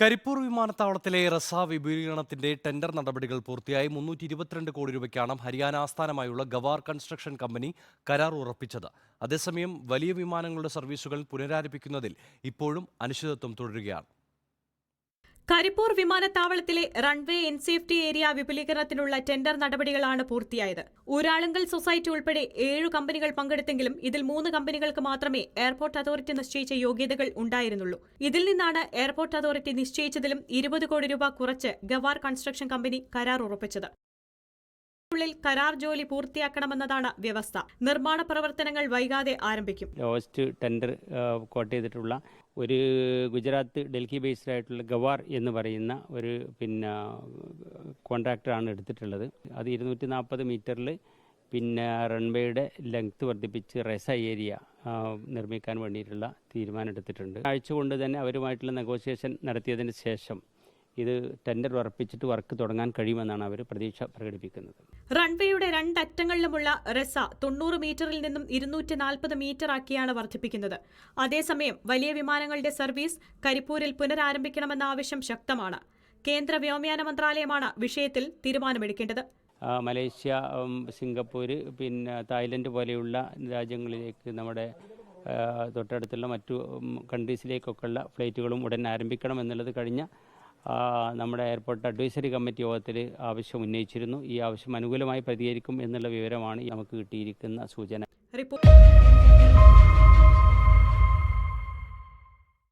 കരിപ്പൂർ വിമാനത്താവളത്തിലെ റസ വിപുലീകരണത്തിന്റെ ടെൻഡർ നടപടികൾ പൂർത്തിയായി. മുന്നൂറ്റി ഇരുപത്തിരണ്ട് കോടി രൂപയ്ക്കാണ് ഹരിയാന ആസ്ഥാനമായുള്ള ഗവാർ കൺസ്ട്രക്ഷൻ കമ്പനി കരാർ ഉറപ്പിച്ചത്. അതേസമയം വലിയ വിമാനങ്ങളുടെ സർവീസുകൾ പുനരാരംഭിക്കുന്നതിൽ ഇപ്പോഴും അനിശ്ചിതത്വം തുടരുകയാണ്. കരിപ്പൂർ വിമാനത്താവളത്തിലെ റൺവേ ഇൻ സേഫ്റ്റി ഏരിയ വിപുലീകരണത്തിനുള്ള ടെൻഡർ നടപടികളാണ് പൂർത്തിയായത്. ഊരാളുങ്കൽ സൊസൈറ്റി ഉൾപ്പെടെ ഏഴു കമ്പനികൾ പങ്കെടുത്തെങ്കിലും ഇതിൽ മൂന്ന് കമ്പനികൾക്ക് മാത്രമേ എയർപോർട്ട് അതോറിറ്റി നിശ്ചയിച്ച യോഗ്യതകൾ ഉണ്ടായിരുന്നുള്ളൂ. ഇതിൽ നിന്നാണ് എയർപോർട്ട് അതോറിറ്റി നിശ്ചയിച്ചതിലും ഇരുപത് കോടി രൂപ കുറച്ച് ഗവാർ കൺസ്ട്രക്ഷൻ കമ്പനി കരാർ ഉറപ്പിച്ചത്. കരാർ ജോലി പൂർത്തിയാക്കണമെന്നതാണ് വ്യവസ്ഥ. നിർമ്മാണ പ്രവർത്തനങ്ങൾ വൈകാതെ ആരംഭിക്കും. ലോസ്റ്റ് ടെൻഡർ കോട്ട് ചെയ്തിട്ടുള്ള ഒരു ഗുജറാത്ത് ഡൽഹി ബേസ്ഡ് ആയിട്ടുള്ള ഗവാർ എന്ന് പറയുന്ന ഒരു പിന്നെ കോൺട്രാക്ടറാണ് എടുത്തിട്ടുള്ളത്. അത് ഇരുന്നൂറ്റി നാൽപ്പത് മീറ്ററിൽ പിന്നെ റൺവേയുടെ ലെങ്ത് വർദ്ധിപ്പിച്ച് റെസ ഏരിയ നിർമ്മിക്കാൻ വേണ്ടിയിട്ടുള്ള തീരുമാനം എടുത്തിട്ടുണ്ട്. ആഴ്ച കൊണ്ട് തന്നെ അവരുമായിട്ടുള്ള നെഗോസിയേഷൻ നടത്തിയതിന് ശേഷം ഇത് ടെൻഡർ ഉറപ്പിച്ചിട്ട് വർക്ക് തുടങ്ങാൻ കഴിയുമെന്നാണ് അവർ പ്രതീക്ഷ പ്രകടിപ്പിക്കുന്നത്. റൺവേയുടെ രണ്ടറ്റങ്ങളിലുമുള്ള റെസ തൊണ്ണൂറ് മീറ്ററിൽ നിന്നും ഇരുന്നൂറ്റി നാൽപ്പത് മീറ്റർ ആക്കിയാണ് വർദ്ധിപ്പിക്കുന്നത്. അതേസമയം വലിയ വിമാനങ്ങളുടെ സർവീസ് കരിപ്പൂരിൽ പുനരാരംഭിക്കണമെന്ന ആവശ്യം ശക്തമാണ്. കേന്ദ്ര വ്യോമയാന മന്ത്രാലയമാണ് വിഷയത്തിൽ തീരുമാനമെടുക്കേണ്ടത്. മലേഷ്യ സിംഗപ്പൂർ പിന്നെ തായ്ലൻഡ് പോലെയുള്ള രാജ്യങ്ങളിലേക്ക് നമ്മുടെ തൊട്ടടുത്തുള്ള മറ്റു കൺട്രീസിലേക്കൊക്കെയുള്ള ഫ്ലൈറ്റുകളും ഉടൻ ആരംഭിക്കണം എന്നുള്ളത് കഴിഞ്ഞ നമ്മുടെ എയർപോർട്ട് അഡ്വൈസറി കമ്മിറ്റി യോഗത്തിൽ ആവശ്യം ഉന്നയിച്ചിരുന്നു. ഈ ആവശ്യം അനുകൂലമായി പ്രതികരിക്കും എന്നുള്ള വിവരമാണ് നമുക്ക് കിട്ടിയിരിക്കുന്ന സൂചന.